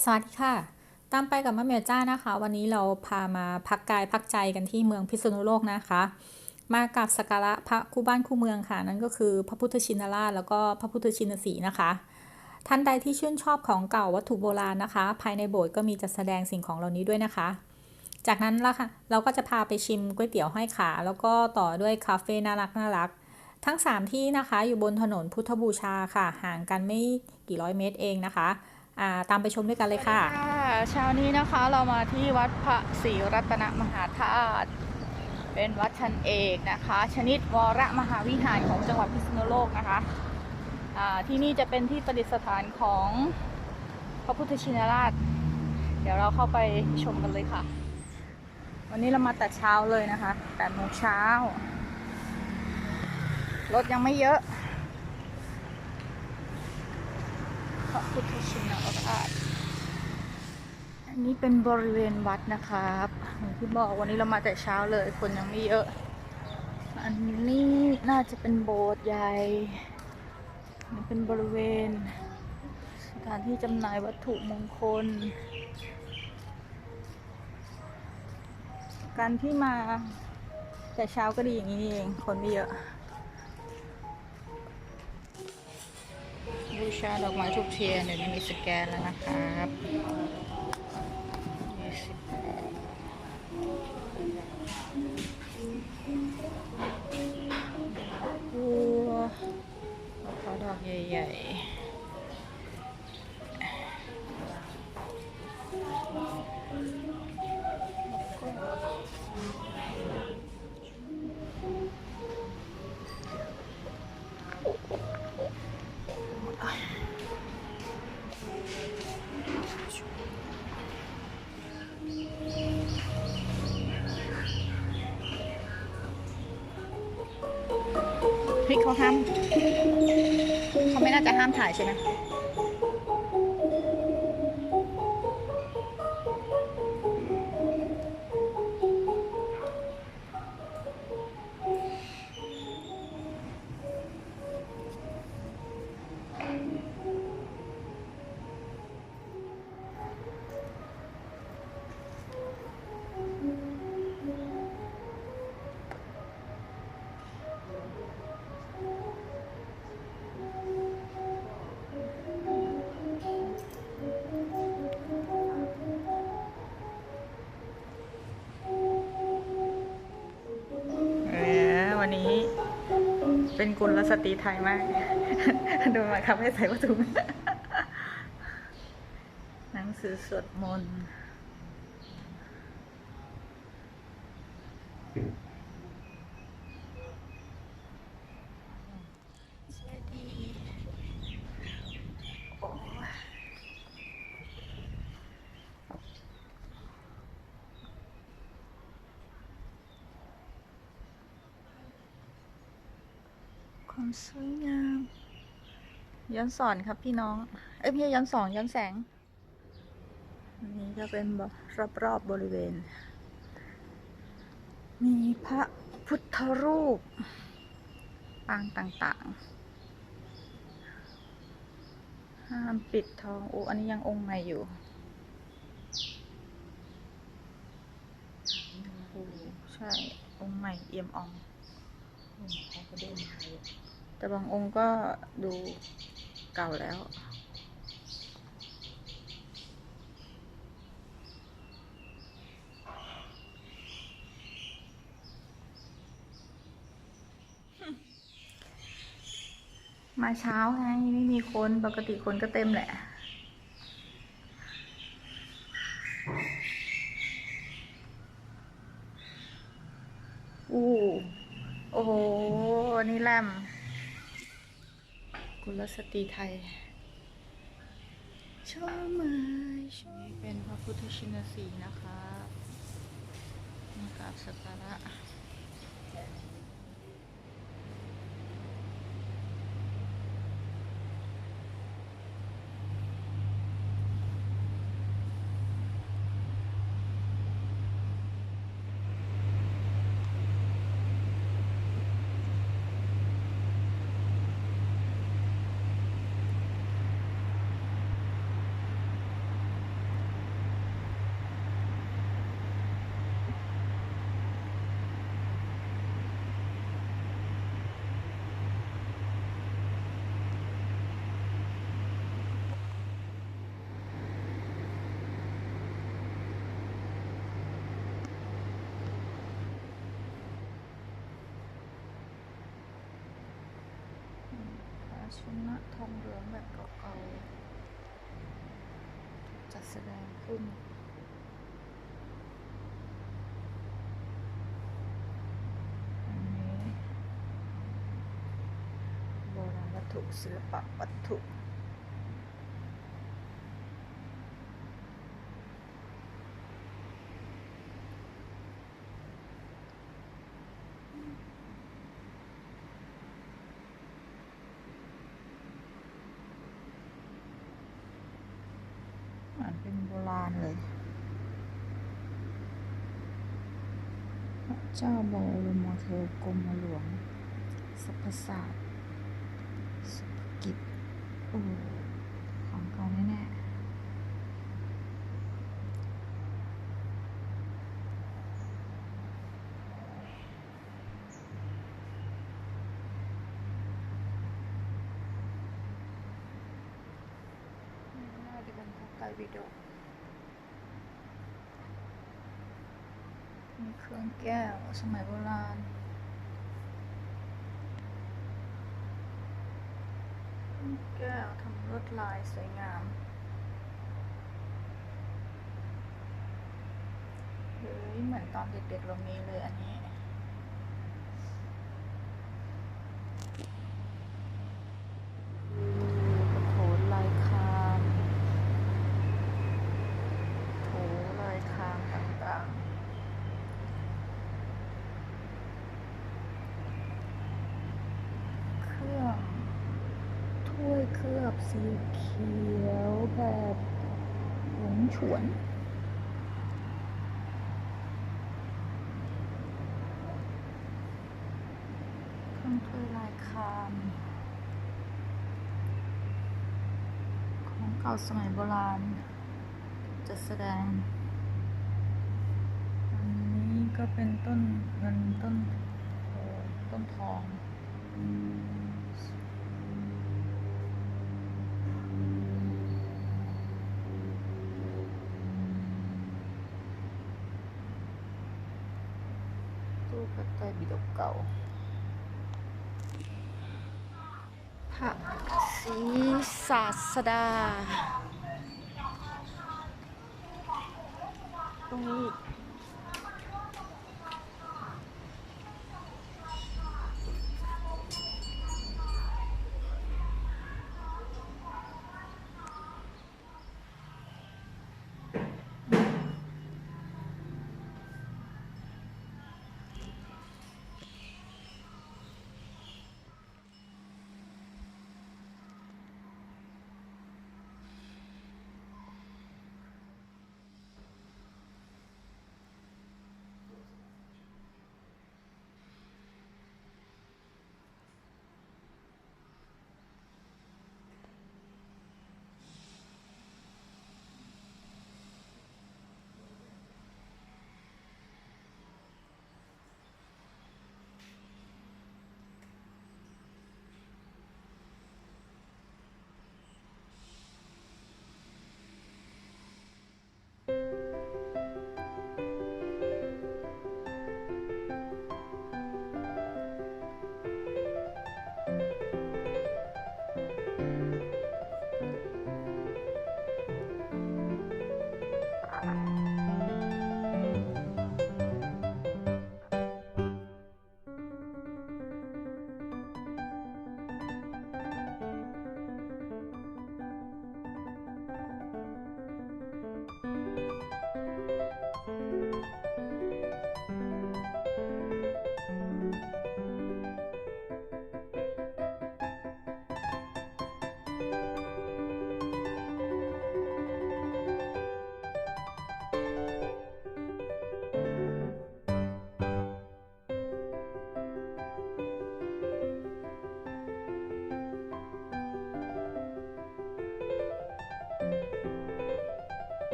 สวัสดีค่ะ ตามไปกับมะเหมียวจ้านะคะ วันนี้เราพามาพักกายพักใจกันที่เมืองพิษณุโลกนะคะ มากับสักการะพระคู่บ้านคู่เมืองค่ะ นั่นก็คือพระพุทธชินราชแล้วก็พระพุทธชินสีนะคะ ท่านใดที่ชื่นชอบของเก่าวัตถุโบราณนะคะ ภายในโบสถ์ก็มีจัดแสดงสิ่งของเหล่านี้ด้วยนะคะ จากนั้นละค่ะ เราก็จะพาไปชิมก๋วยเตี๋ยวห้อยขา แล้วก็ต่อด้วยคาเฟ่น่ารักน่ารักทั้ง 3 ที่นะคะอยู่บนถนนพุทธบูชาค่ะ ห่างกันไม่กี่ร้อยเมตรเองนะคะ ตามไปชมด้วยกันเลยค่ะเช้านี้นะคะเรามาที่วัดพระศรีรัตนมหาธาตุเป็นวัดชันเอกนะคะ ชนิดวรมหาวิหารของจังหวัดพิษณุโลกนะคะที่นี่จะเป็นที่ประดิษฐานของพระพุทธชินราช เดี๋ยวเราเข้าไปชมกันเลยค่ะ วันนี้เรามาแต่เช้าเลยนะคะ8โมงเช้ารถยังไม่เยอะ พระพุทธชินราชอันนี้เป็นบริเวณวัดนะครับอย่างที่บอกวันนี้เรามาแต่เช้าเลยคนยังไม่เยอะ อันนี้น่าจะเป็นโบสถ์ใหญ่นนี้เป็นบริเวณสถานที่จำหน่ายวัตถุมงคล การที่มาแต่เช้าก็ดีอย่างนี้เอง คนไม่เยอะ บูชาดอกไม้ทุกเทียนเดี๋ยวนี้มีสแกนแล้วนะครับ พริกเขาห้ามเขาไม่น่าจะห้ามถ่ายใช่ไหม เป็นกุลสตรีไทยมากดูมาครับไม่ใส่วัตถุหนังสือสวดมนต์ สวัสดีโอ้ย ความสวยงาม ย้อนสอนครับพี่น้อง เอ้ยไม่ย้อนสอนย้อนแสงอันนี้ก็เป็นรอบรอบๆบริเวณ มีพระพุทธรูปปางต่างๆ ห้ามปิดทองโอ้อันนี้ยังองค์ใหม่อยู่โอ้ใช่ องค์ใหม่เอี่ยมอ่อง เขาก็เดินมาอยู่แต่บางองค์ก็ดูเก่าแล้ว มาเช้าไงไม่มีคนปกติคนก็เต็มแหละ อู้ โอ้โห อันนี้แรม กุลสตรีไทยชอบไหมชอบเป็นพระพุทธชินสีห์นะคะมากราบสักการะ ชนะทองเหลืองแบบเก่าๆจัดแสดงขึ้นอันนี้โบราณวัตถุศิลปะวัตถุ อ่านเป็นโบราณเลยพระเจ้าบรมโธอกรมหลวงสรรพศาสตร์สุภกิจโอ้ของเก่าแน่ๆน่าจะเป็นพระไตรปิฎกมีเครื่ องแก้ว สมัยโบราณ แก้วทำลวดลายสวยงามเฮ้ยเหมือนตอนเด็กๆเรามีเลยอันนี้ กระโถนลายคางโถลายคางต่างๆ เครื่อง ถ้วยเคลือบสี เขียวแบบหงฉวนเครื่องถ้วยลายคามของเก่าสมัยโบราณ จะแสดง อันนี้ก็เป็นต้นเงินต้นโอ้ต้นทองตู้พ ระไตรปิฎกเก่าพระศรีศาสดาตรงนี้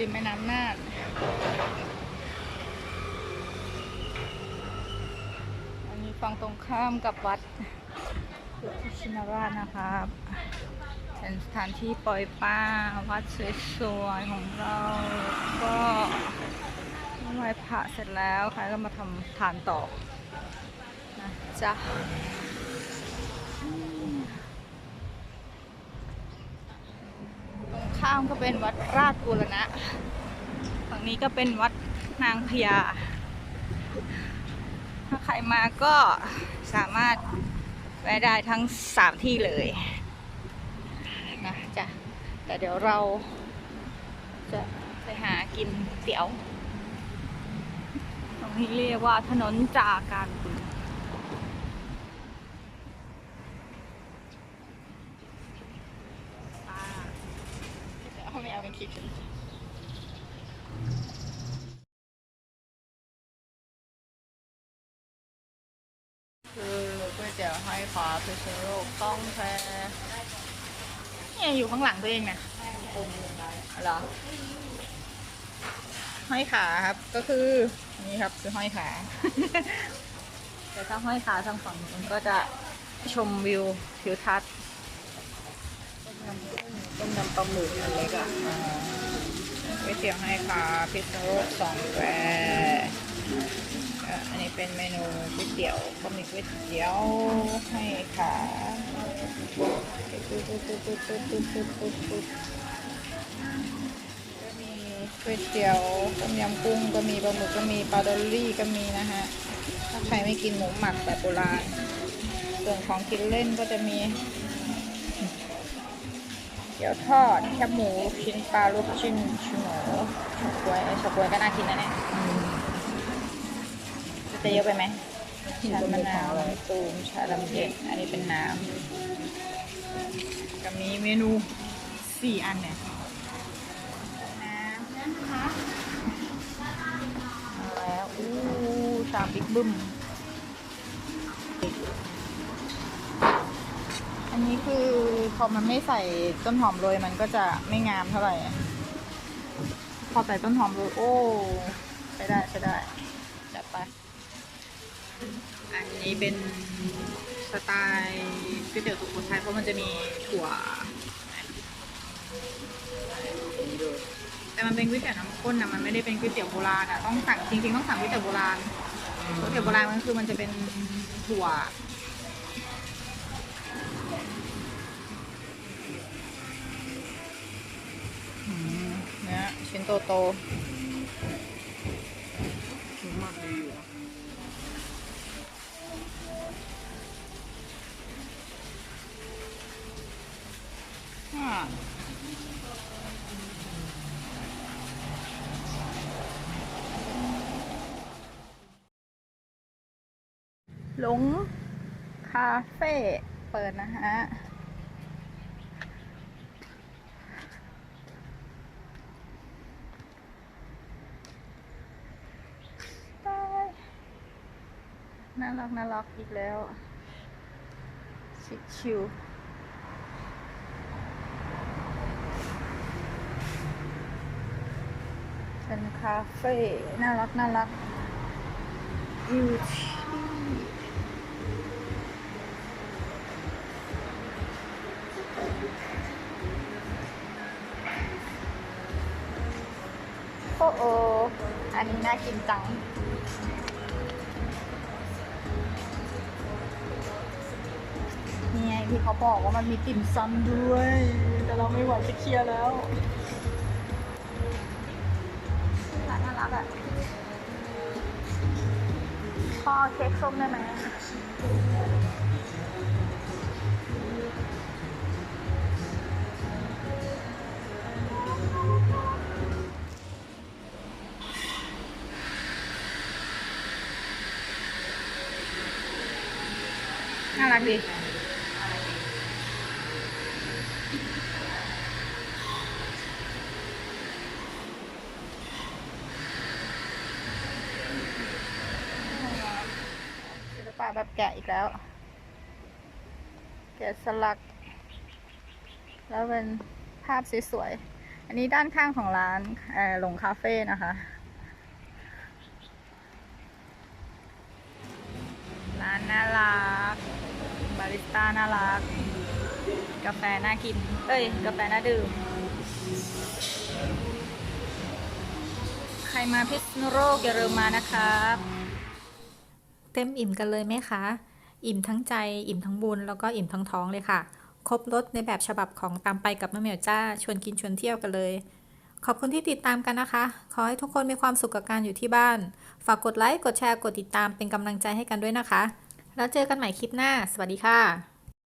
ริมแม่น้ำน่านอันนี้ฝั่งตรงข้ามกับวัดพุชินราชนะครับเป็นสถานที่ปล่อยปลาวัดสวยๆของเรา ก็ไหว้พระเสร็จแล้วใครก็มาทำทานต่อนะจ๊ะตรง ข้ามก็เป็นวัดราชบูรณะ ฝั่งนี้ก็เป็นวัดนางพญา ถ้าใครมาก็สามารถแวะได้ทั้งสามที่เลยนะจ๊ะแต่เดี๋ยวเราจะไปหากินเตี๋ยว ตรงนี้เรียกว่าถนนจาการบุญอ่าเดี๋ยวเขาไม่เอาเป็นคลิปฉันคือก๋วยเตี๋ยวห้อยขวาพิซซ่าโลกต้องแพ้เนี่ยอยู่ข้างหลังตัวเองนะเหรอห้อยขาครับก็คือนี่ครับคือห้อยขาแต่ถ้าห้อยขาทางฝั่งนู้นก็จะชมวิวทิวทัศน์ ต้มยำปลาหมึกอันเล็กอะก๋วยเตี๋ยวให้ค่ะพิซซ่าโลกสองแกรอันนี้เป็นเมนูก๋วยเตี๋ยวก็มีก๋วยเตี๋ยวให้ค่ะก็มีก๋วยเตี๋ยวต้มยำกุ้งก็มีปลาหมึกก็มีปลาดอลลี่ก็มีนะฮะ ถ้าใครไม่กินหมูหมักแบบโบราณ ส่วนของกินเล่นก็จะมี กี๊ยวทอดแคบหมูชิ้นปลาลูกชิ้นชิโหนูเฉาก๊วยไอ้เฉาก๊วยก็น่ากินนะเนี่ยจะเยอะไปไหมชามะนาวตูมชาลำเย็นอันนี้เป็นน้ำก็มีเมนูสี่อันเนี่ยน้ำนะคะแล้วอู้ชามบิ๊กบึ้ม อันนี้คือพอมันไม่ใส่ต้นหอมโรยมันก็จะไม่งามเท่าไหร่ พอใส่ต้นหอมโรยโอ้ใช้ได้ใช้ได้จัดไป อันนี้เป็นสไตล์ก๋วยเตี๋ยวสุโขทัยเพราะมันจะมีถั่วแต่มันเป็นก๋วยเตี๋ยวน้ำข้นนะมันไม่ได้เป็นก๋วยเตี๋ยวโบราณอะต้องสั่งจริงๆต้องสั่งก๋วยเตี๋ยวโบราณก๋วยเตี๋ยวโบราณมันคือมันจะเป็นถั่ว ชิ้นโตโตชิ้นมากเลยอยู่นะๆอ่าหลงคาเฟ่เปิดนะฮะ น่า รักน่ารักอีกแล้วชิคชิวเป็นคาเฟ่น่ารักน่ารักอยู่ที่โอ้โออันนี้น่ากินจัง ที่เขาบอกว่ามันมีติ่มซำด้วย แต่เราไม่ไหวจะเคลียร์แล้วร้านน่ารักอะพ่อเค้กส้มได้ไหมน่ารักดี ศิลปะ แบบแกะอีกแล้ว แกะสลัก แล้วเป็นภาพสวยๆ อันนี้ด้านข้างของร้านเอ่อหลงคาเฟ่นะคะ ร้านน่ารัก บาริสต้าน่ารัก กาแฟน่ากิน เอ้ย กาแฟน่าดื่ม ใครมาพิษณุโลกอย่าลืมมานะครับ เต็มอิ่มกันเลยไหมคะ อิ่มทั้งใจ อิ่มทั้งบุญ แล้วก็อิ่มทั้งท้องเลยค่ะ ครบรสในแบบฉบับของตามไปกับมะเหมียวจ้า ชวนกินชวนเที่ยวกันเลย ขอบคุณที่ติดตามกันนะคะ ขอให้ทุกคนมีความสุขกับการอยู่ที่บ้าน ฝากกดไลค์ กดแชร์ กดติดตามเป็นกำลังใจให้กันด้วยนะคะ แล้วเจอกันใหม่คลิปหน้า สวัสดีค่ะ